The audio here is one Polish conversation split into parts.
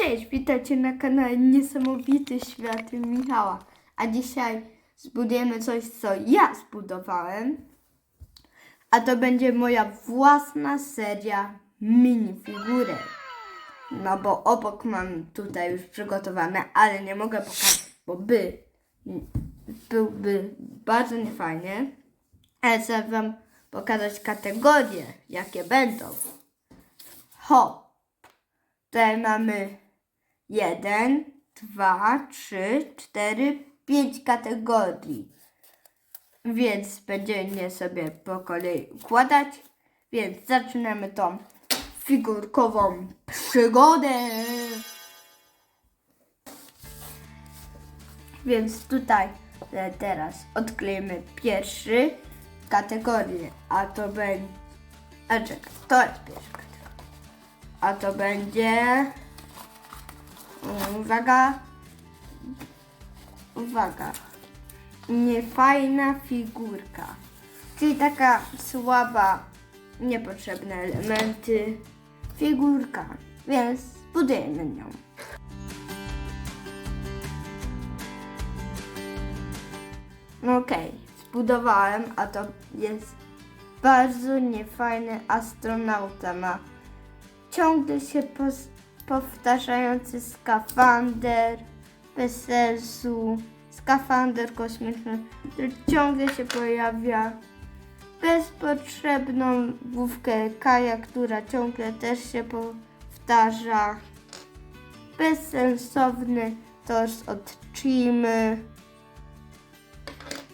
Cześć, witajcie na kanale Niesamowity Świat Michała. A dzisiaj zbudujemy coś, co ja zbudowałem. A to będzie moja własna seria minifigurek. No bo obok mam tutaj już przygotowane, ale nie mogę pokazać, bo by byłby bardzo niefajnie. Ale chcę wam pokazać kategorie, jakie będą. Ho! Tutaj mamy 1, 2, 3, 4, 5 kategorii. Więc będziemy sobie po kolei układać. Więc zaczynamy tą figurkową przygodę. Więc tutaj e, teraz odklejemy pierwszy kategorię, a to będzie... A czekaj, to jest pierwsza kategoria. A to będzie. Uwaga. Uwaga. Niefajna figurka. Czyli taka słaba, niepotrzebne elementy. Figurka. Więc budujemy nią. Okej, zbudowałem, a to jest bardzo niefajny astronauta. Ma ciągle się pos- powtarzający skafander bez sensu, skafander kosmiczny, który ciągle się pojawia, bezpotrzebną główkę Kaja, która ciągle też się powtarza, bezsensowny tors od Chimy.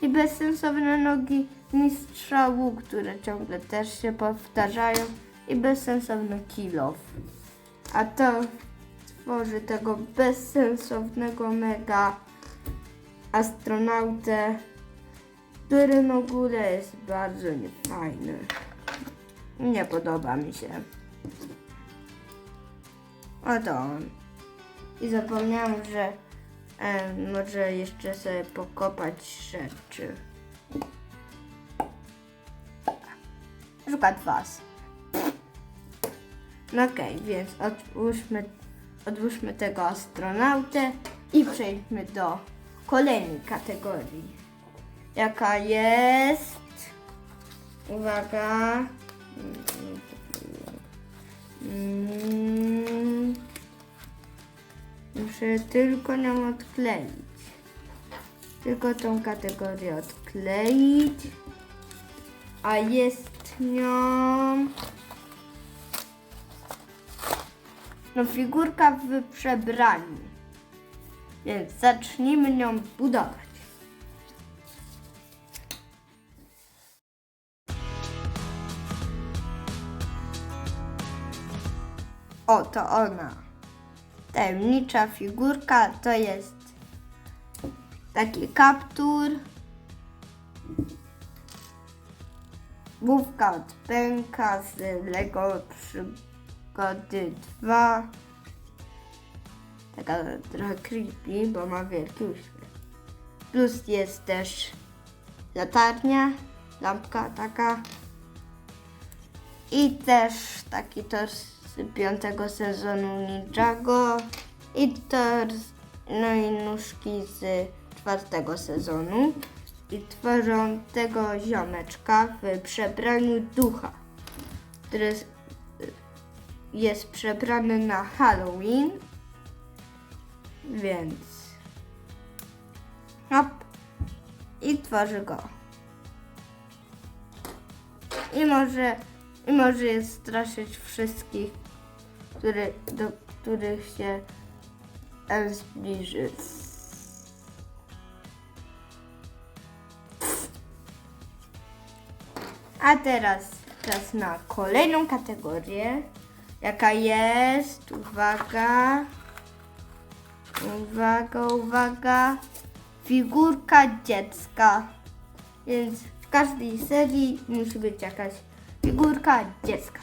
I bezsensowne nogi mistrza Wu, które ciągle też się powtarzają. I bezsensowny kilof. A to tworzy tego bezsensownego mega astronautę, który w ogóle jest bardzo niefajny. Nie podoba mi się. Oto on. I zapomniałam, że e, może jeszcze sobie pokopać rzeczy. Przykład was. No okej, więc odłóżmy, odłóżmy tego astronautę i przejdźmy do kolejnej kategorii. Jaka jest? Uwaga. Mm. Muszę tylko nią odkleić. Tylko tą kategorię odkleić. A jest nią. No figurka w przebraniu. Więc zacznijmy nią budować. Oto ona. Tajemnicza figurka to jest taki kaptur. Główka od pęka z Lego Przygody 2. Taka trochę creepy, bo ma wielki uśmiech. Plus jest też latarnia, lampka taka. I też taki tors z piątego sezonu Ninjago. I tors, no i nóżki z czwartego sezonu. I tworzą tego ziomeczka w przebraniu ducha, który jest, jest przebrany na Halloween. Więc hop i tworzy go. I może, i może je straszyć wszystkich, który, do których się em zbliży. A teraz czas na kolejną kategorię, jaka jest, uwaga, Uwaga, uwaga. Figurka dziecka. Więc w każdej serii musi być jakaś figurka dziecka.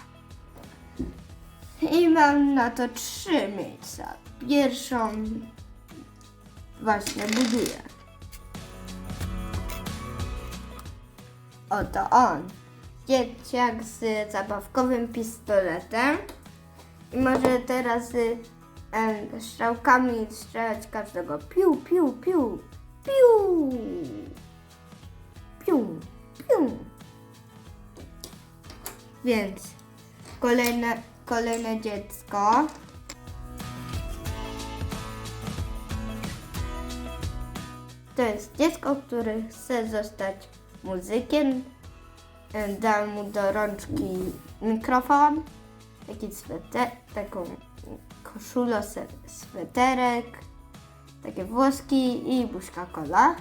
I mam na to trzy miejsca. Pierwszą właśnie buduję. Oto on. Dzieciak z zabawkowym pistoletem. I może teraz y, strzałkami strzelać każdego. Piu, piu, piu, piu, piu, piu. Więc kolejne, kolejne dziecko. To jest dziecko, które chce zostać muzykiem. Dam mu do rączki mikrofon, taki sweter, taką koszulę, sweterek, takie włoski i buźka kola.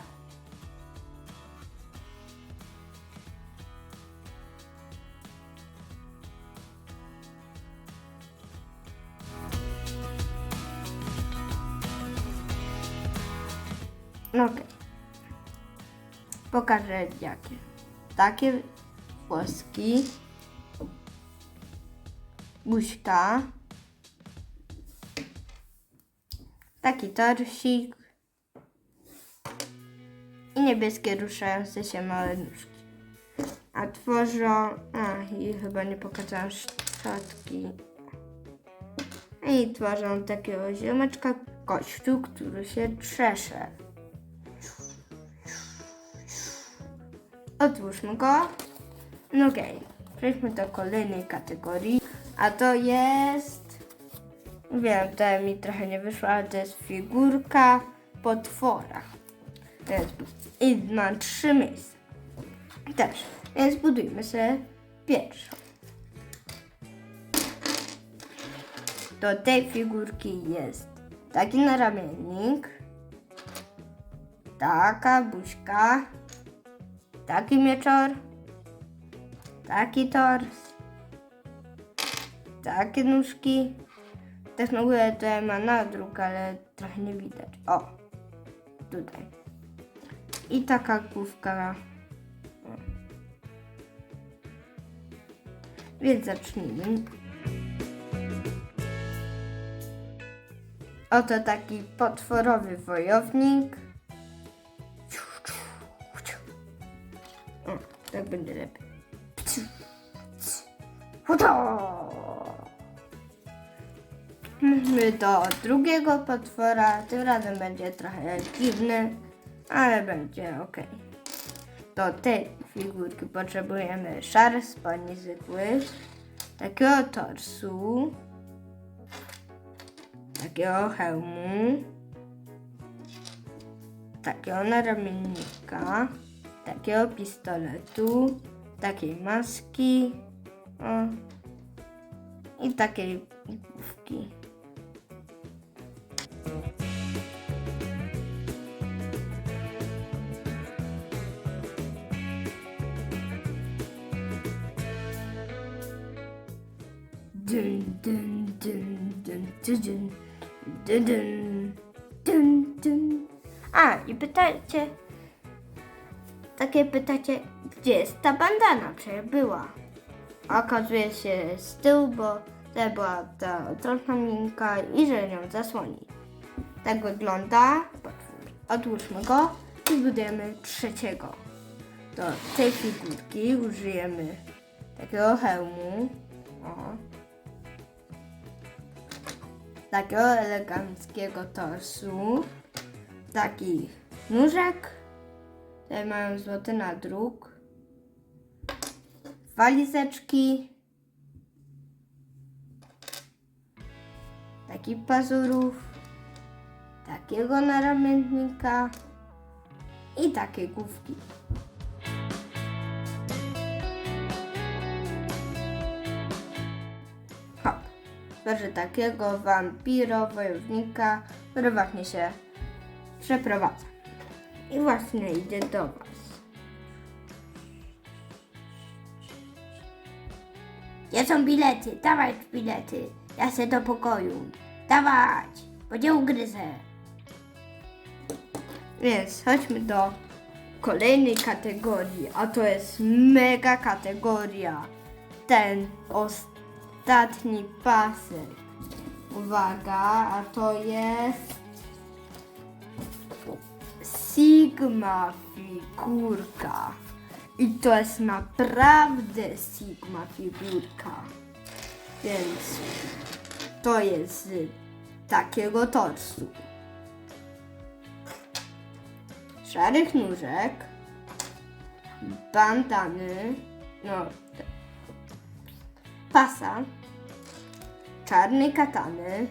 Okej. Pokażę jakie. Takie włoski. Buźka. Taki torsik. I niebieskie ruszające się małe nóżki. A tworzą... A, i chyba nie pokazałam szczotki. I tworzą takiego ziomeczka kościół, który się trzesze. Otwórzmy go. No okej, przejdźmy do kolejnej kategorii, a to jest... Wiem, to mi trochę nie wyszło, ale to jest figurka potwora. Więc, I ma trzy miejsca. Też, więc budujmy sobie pierwszą. Do tej figurki jest taki naramiennik, taka buźka, taki mieczor, taki tors, takie nóżki. Tak na górę to ma nadruk, ale trochę nie widać. O, tutaj. I taka główka. Więc zacznijmy. Oto taki potworowy wojownik. O, tak będzie lepiej. Huto! Mamy do drugiego potwora. Tym razem będzie trochę dziwny, ale będzie ok. Do tej figurki potrzebujemy szary spodni zwykły, takiego torsu, takiego hełmu, takiego naramiennika, takiego pistoletu, takiej maski o, i takiej główki. A, i pytacie, takie pytacie, gdzie jest ta bandana? Przecież była. Okazuje się z tyłu, bo to była ta trąbna minka i że ją zasłoni. Tak wygląda. Odłóżmy go i budujemy trzeciego. Do tej figurki użyjemy takiego hełmu. O. Takiego eleganckiego torsu. Taki nóżek. Te mają złoty nadruk. Walizeczki. Taki pazurów. Takiego naramiennika. I takie główki. Proszę takiego wampiro, wojownika, właśnie się przeprowadza. I właśnie idzie do Was. Gdzie są bilety? Dawać bilety. Ja chcę do pokoju. Dawać, bo nie ugryzę. Więc chodźmy do kolejnej kategorii, a to jest mega kategoria. Ten ostatni pasek. Uwaga, a to jest Sigma figurka. I to jest naprawdę Sigma figurka. Więc to jest z takiego torsu. Szarych nóżek, bandany, no, pasa, czarnej katany,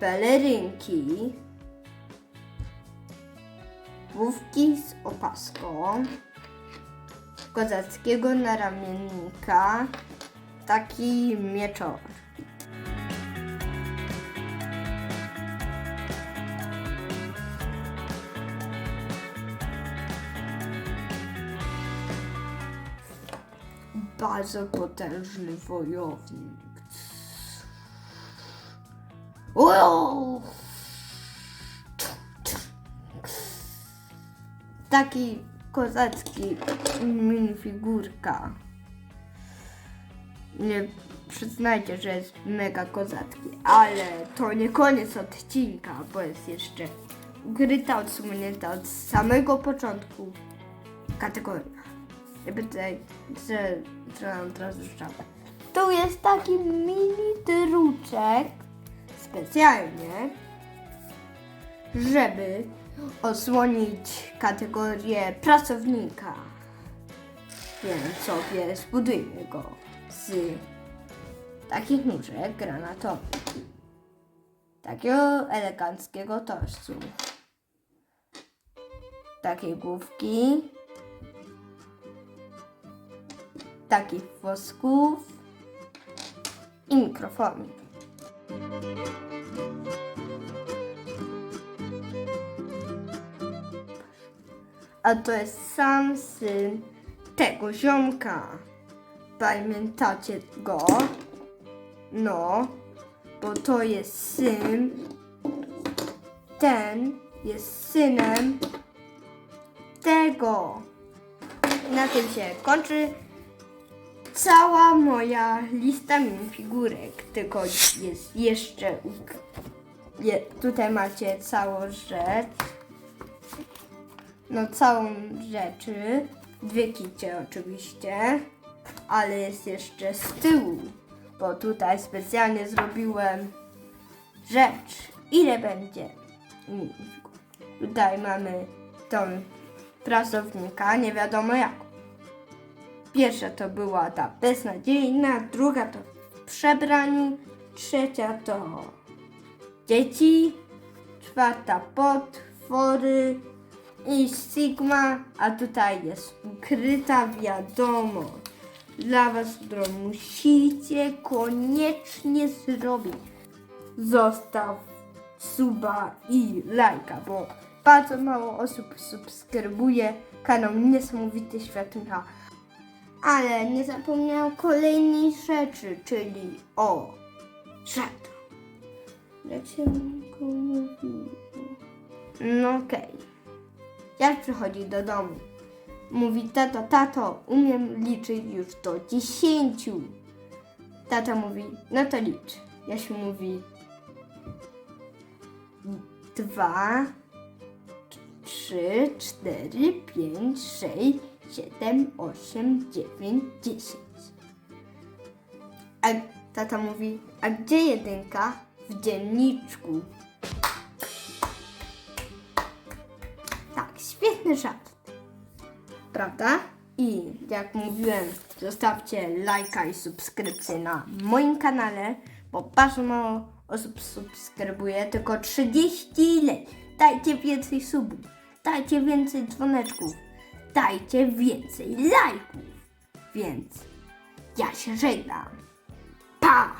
pelerynki, główki z opaską, kozackiego naramiennika, taki mieczor. Bardzo potężny wojownik. Taki kozacki minifigurka. Nie przyznajcie, że jest mega kozacki, ale to nie koniec odcinka, bo jest jeszcze ukryta, odsunięta od samego początku kategoria. Jakby tutaj, że, nam teraz ruszamy. Tu jest taki mini druczek specjalnie, żeby osłonić kategorię pracownika. Więc sobie zbudujmy go z takich nóżek granatowych. Takiego eleganckiego torsu. Takiej główki. Takich włosków. I mikrofonu. A to jest sam syn tego ziomka. Pamiętacie go? No, bo to jest syn. Ten jest synem tego. Na tym się kończy cała moja lista minifigurek. Tylko jest jeszcze. Je, tutaj macie całą rzecz no całą rzeczy. Dwie kicie oczywiście, ale jest jeszcze z tyłu, bo tutaj specjalnie zrobiłem rzecz. Ile będzie? minifigur? Tutaj mamy tą pracownika, nie wiadomo jak. Pierwsza to była ta beznadziejna, druga to w przebraniu, trzecia to dzieci, czwarta potwory, i Sigma, a tutaj jest ukryta wiadomość dla Was, którą musicie koniecznie zrobić. Zostaw suba i lajka, bo bardzo mało osób subskrybuje kanał Niesamowity Świat Micha. Ale nie zapomniałam kolejnej rzeczy, czyli o rzecz. Jak się go mówiło? No okej. Jak przychodzi do domu? Mówi, tato, tato, umiem liczyć już do dziesięciu. Tata mówi, no to licz. Jasiu mówi, dwa, trzy, cztery, pięć, sześć, siedem, osiem, dziewięć, dziesięć. A tata mówi, a gdzie jedynka? W dzienniczku. Tak, świetny żart. Prawda? I jak mówiłem, zostawcie lajka i subskrypcję na moim kanale, bo bardzo mało osób subskrybuje, tylko 30 ile. Dajcie więcej subów, dajcie więcej dzwoneczków, dajcie więcej lajków. Więc ja się żegnam. Pa!